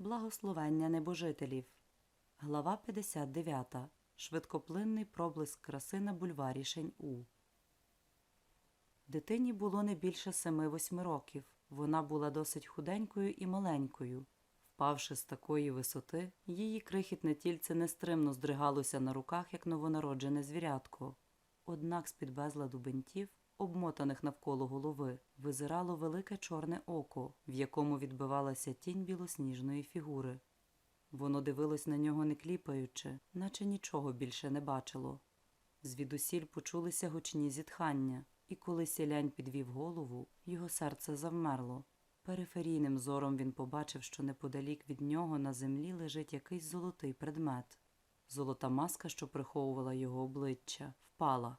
Благословення небожителів. Глава 59. Швидкоплинний проблиск краси на бульварі Шень-У. Дитині було не більше семи-восьми років. Вона була досить худенькою і маленькою. Впавши з такої висоти, її крихітне тільце нестримно здригалося на руках, як новонароджене звірятко. Однак з-під безладу бинтів, обмотаних навколо голови, визирало велике чорне око, в якому відбивалася тінь білосніжної фігури. Воно дивилось на нього не кліпаючи, наче нічого більше не бачило. Звідусіль почулися гучні зітхання, і коли сілянь підвів голову, його серце завмерло. Периферійним зором він побачив, що неподалік від нього на землі лежить якийсь золотий предмет. Золота маска, що приховувала його обличчя, впала.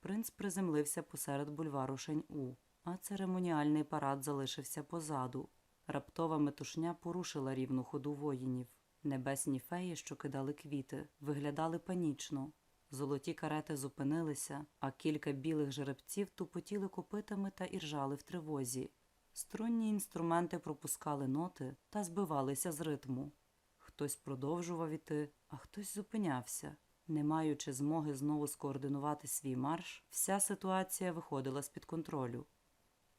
Принц приземлився посеред бульвару Шень-У, а церемоніальний парад залишився позаду. Раптова метушня порушила рівну ходу воїнів. Небесні феї, що кидали квіти, виглядали панічно. Золоті карети зупинилися, а кілька білих жеребців тупотіли копитами та іржали в тривозі. Струнні інструменти пропускали ноти та збивалися з ритму. Хтось продовжував іти, а хтось зупинявся. Не маючи змоги знову скоординувати свій марш, вся ситуація виходила з-під контролю.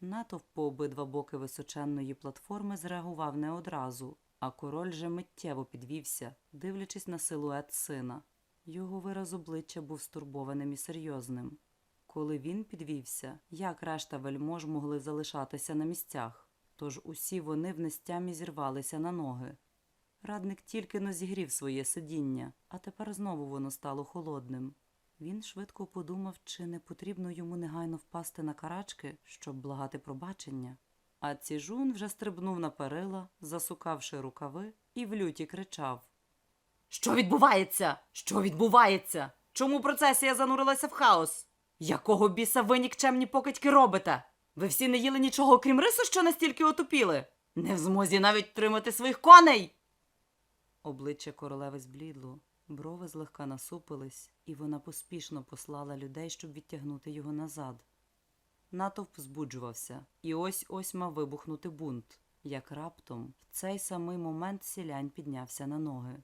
Натовп по обидва боки височенної платформи зреагував не одразу, а король же миттєво підвівся, дивлячись на силует сина. Його вираз обличчя був стурбованим і серйозним. Коли він підвівся, як решта вельмож могли залишатися на місцях, тож усі вони в нестямі зірвалися на ноги. Радник тільки но зігрів своє сидіння, а тепер знову воно стало холодним. Він швидко подумав, чи не потрібно йому негайно впасти на карачки, щоб благати пробачення. А Ціжун вже стрибнув на перила, засукавши рукави, і в люті кричав Що відбувається? Що відбувається? Чому процесія занурилася в хаос? Якого біса ви нікчемні покидьки робите? Ви всі не їли нічого, окрім рису, що настільки отупіли? Не в змозі навіть тримати своїх коней. Обличчя королеви зблідло, брови злегка насупились, і вона поспішно послала людей, щоб відтягнути його назад. Натовп збуджувався, і ось ось мав вибухнути бунт, як раптом в цей самий момент сілянь піднявся на ноги.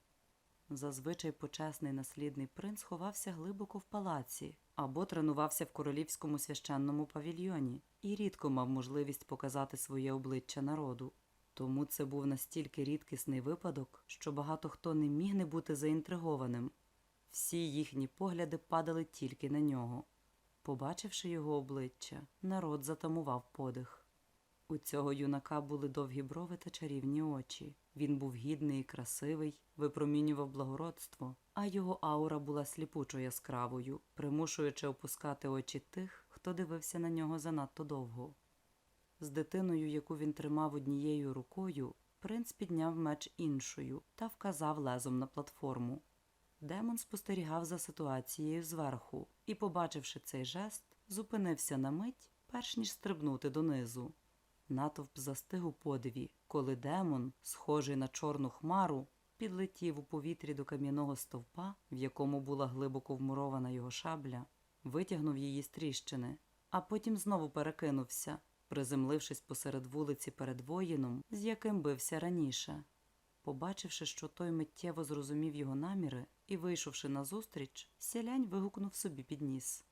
Зазвичай почесний наслідний принц ховався глибоко в палаці або тренувався в королівському священному павільйоні і рідко мав можливість показати своє обличчя народу. Тому це був настільки рідкісний випадок, що багато хто не міг не бути заінтригованим. Всі їхні погляди падали тільки на нього. Побачивши його обличчя, народ затамував подих. У цього юнака були довгі брови та чарівні очі. Він був гідний і красивий, випромінював благородство, а його аура була сліпучо яскравою, примушуючи опускати очі тих, хто дивився на нього занадто довго. З дитиною, яку він тримав однією рукою, принц підняв меч іншою та вказав лезом на платформу. Демон спостерігав за ситуацією зверху і, побачивши цей жест, зупинився на мить, перш ніж стрибнути донизу. Натовп застиг у подиві, коли демон, схожий на чорну хмару, підлетів у повітрі до кам'яного стовпа, в якому була глибоко вмурована його шабля, витягнув її з тріщини, а потім знову перекинувся, приземлившись посеред вулиці перед воїном, з яким бився раніше. Побачивши, що той миттєво зрозумів його наміри і, вийшовши назустріч, сілянь вигукнув собі під ніс.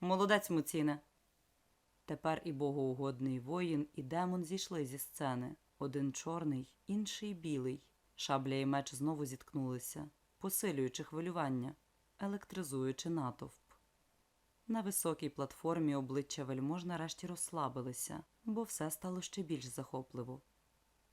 Молодець, Муціне! Тепер і богоугодний воїн, і демон зійшли зі сцени. Один чорний, інший білий. Шабля і меч знову зіткнулися, посилюючи хвилювання, електризуючи натовп. На високій платформі обличчя вельмож нарешті розслабилися, бо все стало ще більш захопливо.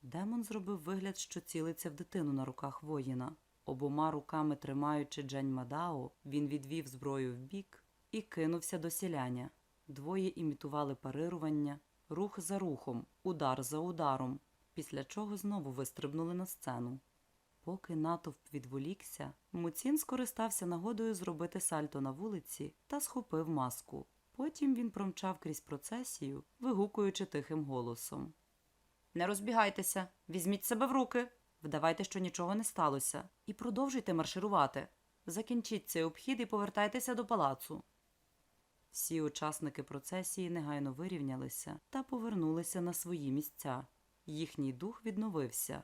Демон зробив вигляд, що цілиться в дитину на руках воїна. Обома руками тримаючи Джень Мадао, він відвів зброю вбік і кинувся до сіляня. Двоє імітували парирування, рух за рухом, удар за ударом, після чого знову вистрибнули на сцену. Поки натовп відволікся, Муцін скористався нагодою зробити сальто на вулиці та схопив маску. Потім він промчав крізь процесію, вигукуючи тихим голосом. Не розбігайтеся, візьміть себе в руки, вдавайте, що нічого не сталося, і продовжуйте марширувати. Закінчіть цей обхід і повертайтеся до палацу. Всі учасники процесії негайно вирівнялися та повернулися на свої місця. Їхній дух відновився.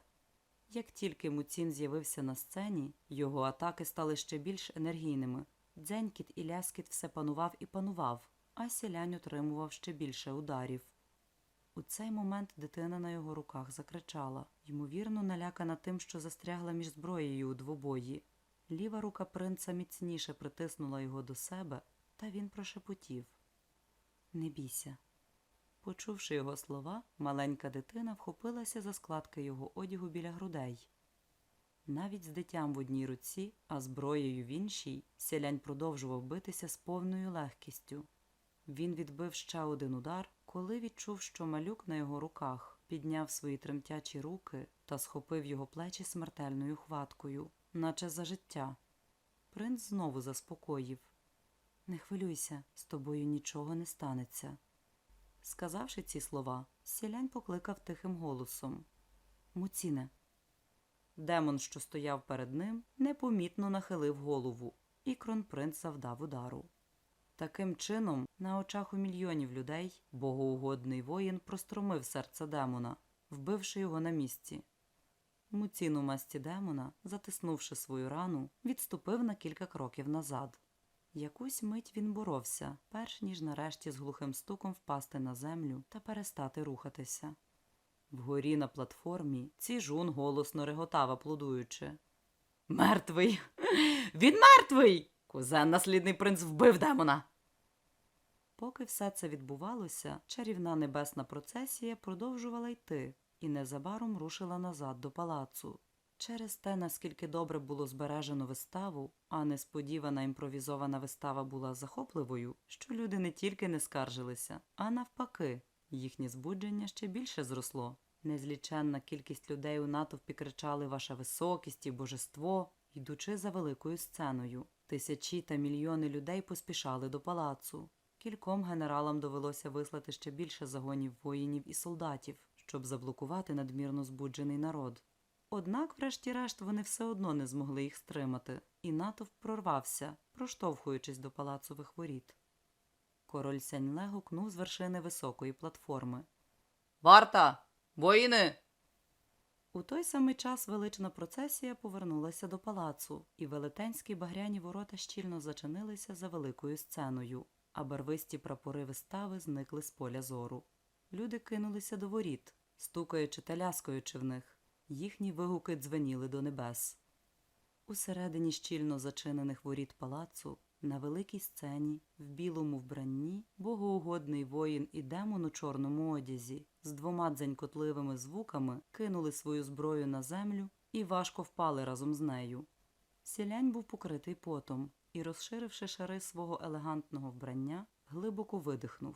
Як тільки Муцін з'явився на сцені, його атаки стали ще більш енергійними. Дзенькіт і ляскіт все панував і панував, а сілянь отримував ще більше ударів. У цей момент дитина на його руках закричала, ймовірно, налякана тим, що застрягла між зброєю у двобої. Ліва рука принца міцніше притиснула його до себе, та він прошепотів Не бійся. Почувши його слова, маленька дитина вхопилася за складки його одягу біля грудей. Навіть з дитям в одній руці, а зброєю в іншій, селянь продовжував битися з повною легкістю. Він відбив ще один удар, коли відчув, що малюк на його руках підняв свої тремтячі руки та схопив його плечі смертельною хваткою, наче за життя. Принц знову заспокоїв Не хвилюйся, з тобою нічого не станеться. Сказавши ці слова, сілянь покликав тихим голосом Муціне. Демон, що стояв перед ним, непомітно нахилив голову, і кронпринц завдав удару. Таким чином, на очах у мільйонів людей, богоугодний воїн простромив серце демона, вбивши його на місці. Муцін у масті демона, затиснувши свою рану, відступив на кілька кроків назад. Якусь мить він боровся, перш ніж нарешті з глухим стуком впасти на землю та перестати рухатися. Вгорі на платформі ціжун голосно реготав, аплодуючи. Мертвий! Він мертвий! Кузен наслідний принц вбив демона. Поки все це відбувалося, чарівна небесна процесія продовжувала йти і незабаром рушила назад до палацу. Через те, наскільки добре було збережено виставу, а несподівана імпровізована вистава була захопливою, що люди не тільки не скаржилися, а навпаки, їхнє збудження ще більше зросло. Незліченна кількість людей у натовпі кричали Ваша високість і божество, йдучи за великою сценою. Тисячі та мільйони людей поспішали до палацу. Кільком генералам довелося вислати ще більше загонів воїнів і солдатів, щоб заблокувати надмірно збуджений народ. Однак, врешті-решт, вони все одно не змогли їх стримати, і натовп прорвався, проштовхуючись до палацових воріт. Король Сяньле гукнув з вершини високої платформи. Варта! Воїни! У той самий час велична процесія повернулася до палацу, і велетенські багряні ворота щільно зачинилися за великою сценою, а барвисті прапори вистави зникли з поля зору. Люди кинулися до воріт, стукаючи та ляскаючи в них. Їхні вигуки дзвеніли до небес. Усередині щільно зачинених воріт палацу, на великій сцені, в білому вбранні, богоугодний воїн і демон у чорному одязі, з двома дзенькотливими звуками кинули свою зброю на землю і важко впали разом з нею. Сілянь був покритий потом і, розширивши шари свого елегантного вбрання, глибоко видихнув.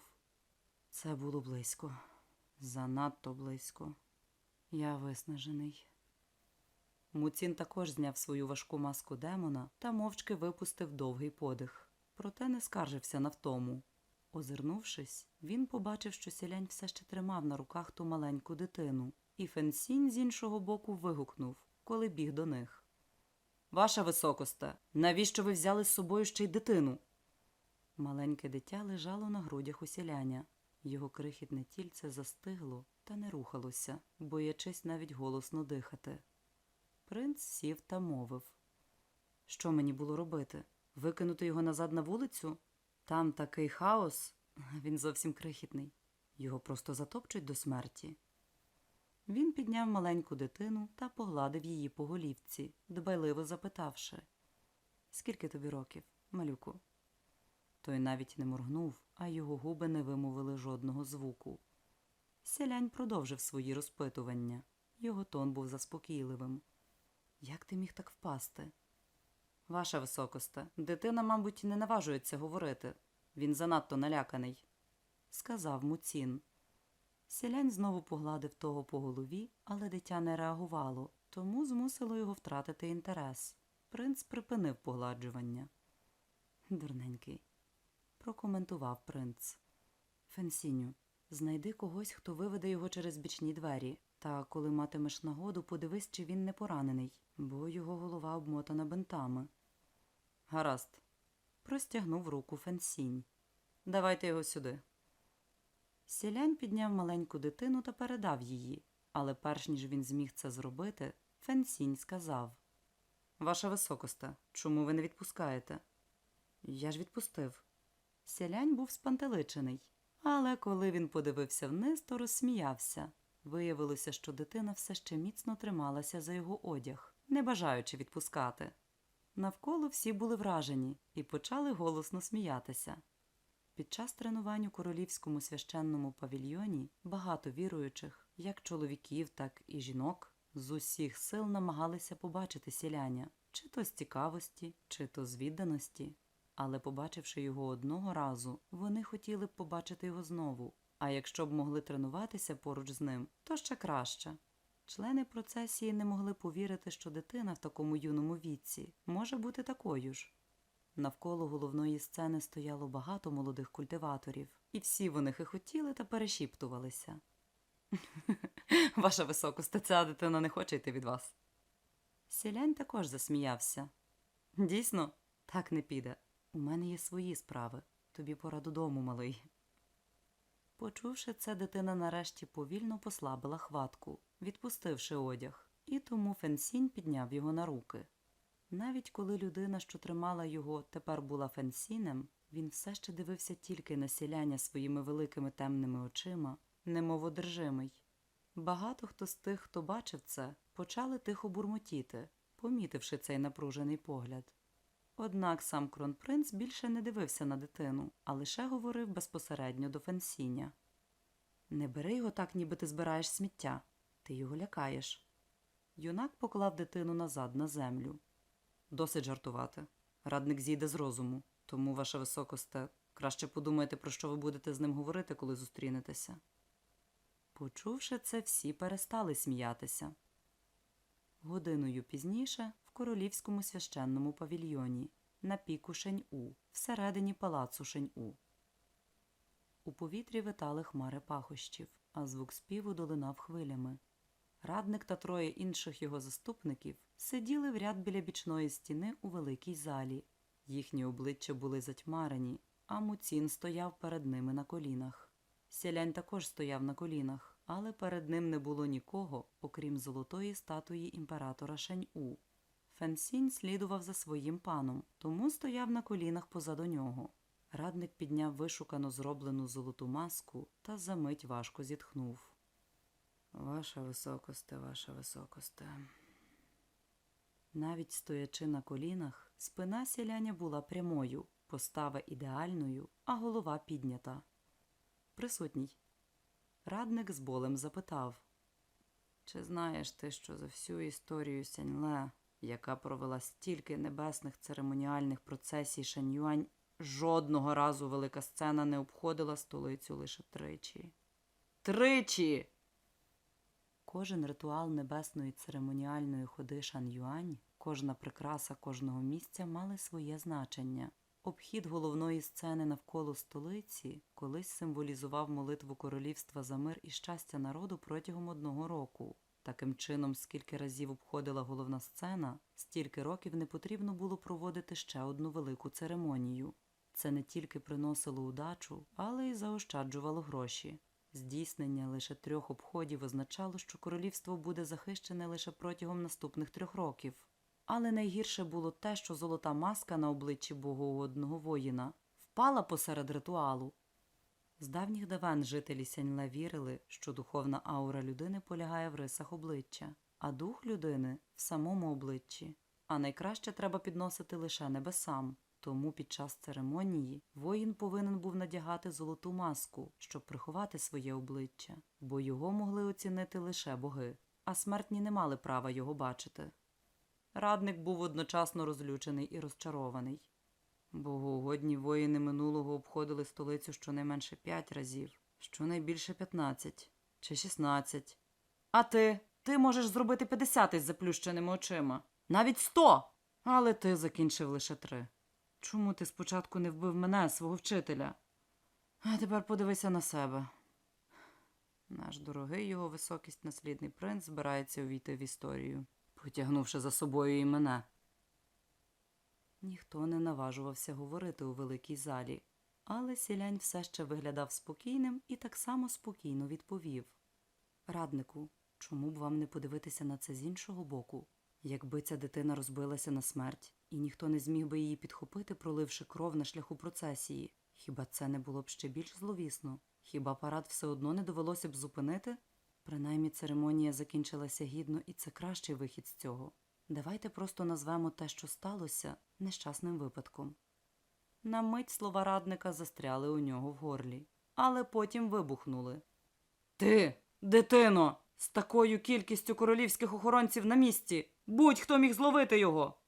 Це було близько, занадто близько. Я виснажений. Муцін також зняв свою важку маску демона та мовчки випустив довгий подих, проте не скаржився на втому. Озирнувшись, він побачив, що сілянь все ще тримав на руках ту маленьку дитину, і Фенсінь з іншого боку вигукнув, коли біг до них. Ваша високосте, навіщо ви взяли з собою ще й дитину? Маленьке дитя лежало на грудях у сіляня. Його крихітне тільце застигло та не рухалося, боячись навіть голосно дихати. Принц сів та мовив. Що мені було робити? Викинути його назад на вулицю? Там такий хаос, він зовсім крихітний. Його просто затопчуть до смерті. Він підняв маленьку дитину та погладив її по голівці, дбайливо запитавши Скільки тобі років, малюку? Той навіть не моргнув, а його губи не вимовили жодного звуку. Селянь продовжив свої розпитування. Його тон був заспокійливим. Як ти міг так впасти? Ваша високосте, дитина, мабуть, не наважується говорити. Він занадто наляканий, сказав Муцін. Селянь знову погладив того по голові, але дитя не реагувало, тому змусило його втратити інтерес. Принц припинив погладжування. Дурненький, прокоментував принц. Фенсіню, знайди когось, хто виведе його через бічні двері, та коли матимеш нагоду, подивись, чи він не поранений, бо його голова обмотана бинтами. Гаразд. Простягнув руку Фенсінь. Давайте його сюди. Сілянь підняв маленьку дитину та передав її, але перш ніж він зміг це зробити, Фенсінь сказав Ваша високосте, чому ви не відпускаєте? Я ж відпустив. Сялянь був спантеличений, але коли він подивився вниз, то розсміявся. Виявилося, що дитина все ще міцно трималася за його одяг, не бажаючи відпускати. Навколо всі були вражені і почали голосно сміятися. Під час тренувань у королівському священному павільйоні багато віруючих, як чоловіків, так і жінок, з усіх сил намагалися побачити сіляня, чи то з цікавості, чи то з відданості. Але, побачивши його одного разу, вони хотіли б побачити його знову. А якщо б могли тренуватися поруч з ним, то ще краще. Члени процесії не могли повірити, що дитина в такому юному віці може бути такою ж. Навколо головної сцени стояло багато молодих культиваторів, і всі вони хихотіли та перешіптувалися. Ваша високосте, ця дитина не хоче йти від вас. Сілянь також засміявся. Дійсно, так не піде. У мене є свої справи. Тобі пора додому, малий. Почувши це, дитина нарешті повільно послабила хватку, відпустивши одяг, і тому Фенсінь підняв його на руки. Навіть коли людина, що тримала його, тепер була Фенсінем, він все ще дивився тільки на сіляння своїми великими темними очима, немов одержимий. Багато хто з тих, хто бачив це, почали тихо бурмотіти, помітивши цей напружений погляд. Однак сам кронпринц більше не дивився на дитину, а лише говорив безпосередньо до Фенсіня. Не бери його так, ніби ти збираєш сміття. Ти його лякаєш. Юнак поклав дитину назад на землю. Досить жартувати. Радник зійде з розуму, тому, ваша високосте, краще подумайте, про що ви будете з ним говорити, коли зустрінетеся. Почувши це, всі перестали сміятися. Годиною пізніше королівському священному павільйоні на піку Шень-У, всередині палацу Шень-У. У повітрі витали хмари пахощів, а звук співу долинав хвилями. Радник та троє інших його заступників сиділи в ряд біля бічної стіни у великій залі. Їхні обличчя були затьмарені, а Муцін стояв перед ними на колінах. Сялянь також стояв на колінах, але перед ним не було нікого, окрім золотої статуї імператора Шень-У. Фенсінь слідував за своїм паном, тому стояв на колінах позаду нього. Радник підняв вишукано зроблену золоту маску та за мить важко зітхнув. Ваша високосте, ваша високосте. Навіть стоячи на колінах, спина сіляня була прямою, постава ідеальною, а голова піднята. Присутній. Радник з болем запитав Чи знаєш ти, що за всю історію Сяньле, яка провела стільки небесних церемоніальних процесій Шаньюань, жодного разу велика сцена не обходила столицю лише тричі? Тричі! Кожен ритуал небесної церемоніальної ходи Шан-Юань, кожна прикраса кожного місця мали своє значення. Обхід головної сцени навколо столиці колись символізував молитву королівства за мир і щастя народу протягом одного року. Таким чином, скільки разів обходила головна сцена, стільки років не потрібно було проводити ще одну велику церемонію. Це не тільки приносило удачу, але й заощаджувало гроші. Здійснення лише трьох обходів означало, що королівство буде захищене лише протягом наступних трьох років. Але найгірше було те, що золота маска на обличчі богоугодного воїна впала посеред ритуалу. З давніх давен жителі Сяньле вірили, що духовна аура людини полягає в рисах обличчя, а дух людини в самому обличчі. А найкраще треба підносити лише небесам. Тому під час церемонії воїн повинен був надягати золоту маску, щоб приховати своє обличчя, бо його могли оцінити лише боги, а смертні не мали права його бачити. Радник був одночасно розлючений і розчарований. Богоугодні воїни минулого обходили столицю щонайменше п'ять разів, щонайбільше п'ятнадцять чи шістнадцять. А ти? Ти можеш зробити п'ятдесят із заплющеними очима. Навіть сто. Але ти закінчив лише три. Чому ти спочатку не вбив мене, свого вчителя? А тепер подивися на себе. Наш дорогий його високість наслідний принц збирається увійти в історію, потягнувши за собою і мене. Ніхто не наважувався говорити у великій залі, але сілянь все ще виглядав спокійним і так само спокійно відповів. Раднику, Чому б вам не подивитися на це з іншого боку? Якби ця дитина розбилася на смерть, і ніхто не зміг би її підхопити, проливши кров на шляху процесії, хіба це не було б ще більш зловісно? Хіба парад все одно не довелося б зупинити? Принаймні церемонія закінчилася гідно, і це кращий вихід з цього. Давайте просто назвемо те, що сталося, нещасним випадком. На мить слова радника застряли у нього в горлі, але потім вибухнули. Ти, дитино, з такою кількістю королівських охоронців на місці, будь-хто міг зловити його.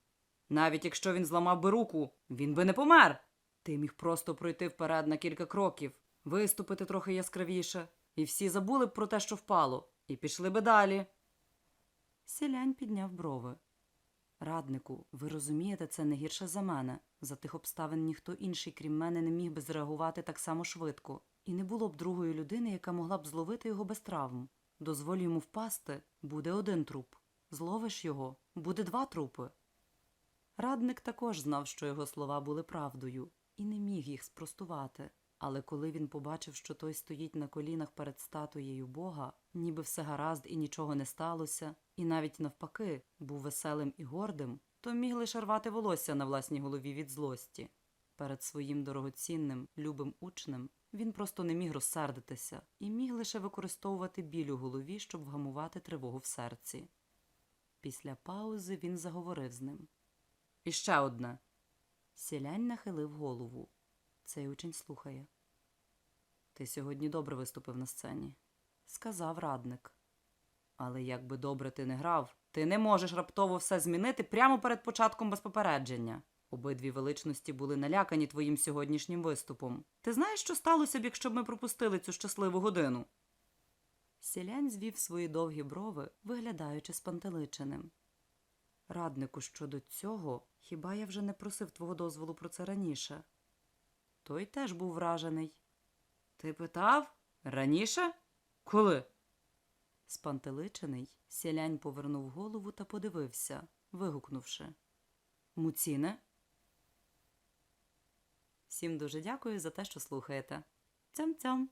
Навіть якщо він зламав би руку, він би не помер. Ти міг просто пройти вперед на кілька кроків, виступити трохи яскравіше, і всі забули б про те, що впало, і пішли би далі. Сілянь підняв брови. Раднику, ви розумієте, це не гірше за мене. За тих обставин ніхто інший, крім мене, не міг би зреагувати так само швидко. І не було б другої людини, яка могла б зловити його без травм. Дозволь йому впасти, буде один труп. Зловиш його, буде два трупи. Радник також знав, що його слова були правдою, і не міг їх спростувати. Але коли він побачив, що той стоїть на колінах перед статуєю Бога, ніби все гаразд і нічого не сталося, і навіть навпаки був веселим і гордим, то міг лише рвати волосся на власній голові від злості. Перед своїм дорогоцінним, любим учнем він просто не міг розсердитися і міг лише використовувати біль у голові, щоб вгамувати тривогу в серці. Після паузи він заговорив з ним. І ще одне. Сілянь нахилив голову. Цей учень слухає. Ти сьогодні добре виступив на сцені, сказав радник. Але як би добре ти не грав, ти не можеш раптово все змінити прямо перед початком без попередження. Обидві величності були налякані твоїм сьогоднішнім виступом. Ти знаєш, що сталося б, якщо б ми пропустили цю щасливу годину? Сілянь звів свої довгі брови, виглядаючи спантеличеним. Раднику, щодо цього, хіба я вже не просив твого дозволу про це раніше? Той теж був вражений. Ти питав? Раніше? Коли? Спантеличений, сілянь повернув голову та подивився, вигукнувши. Муціне? Всім дуже дякую за те, що слухаєте. Цям-цям!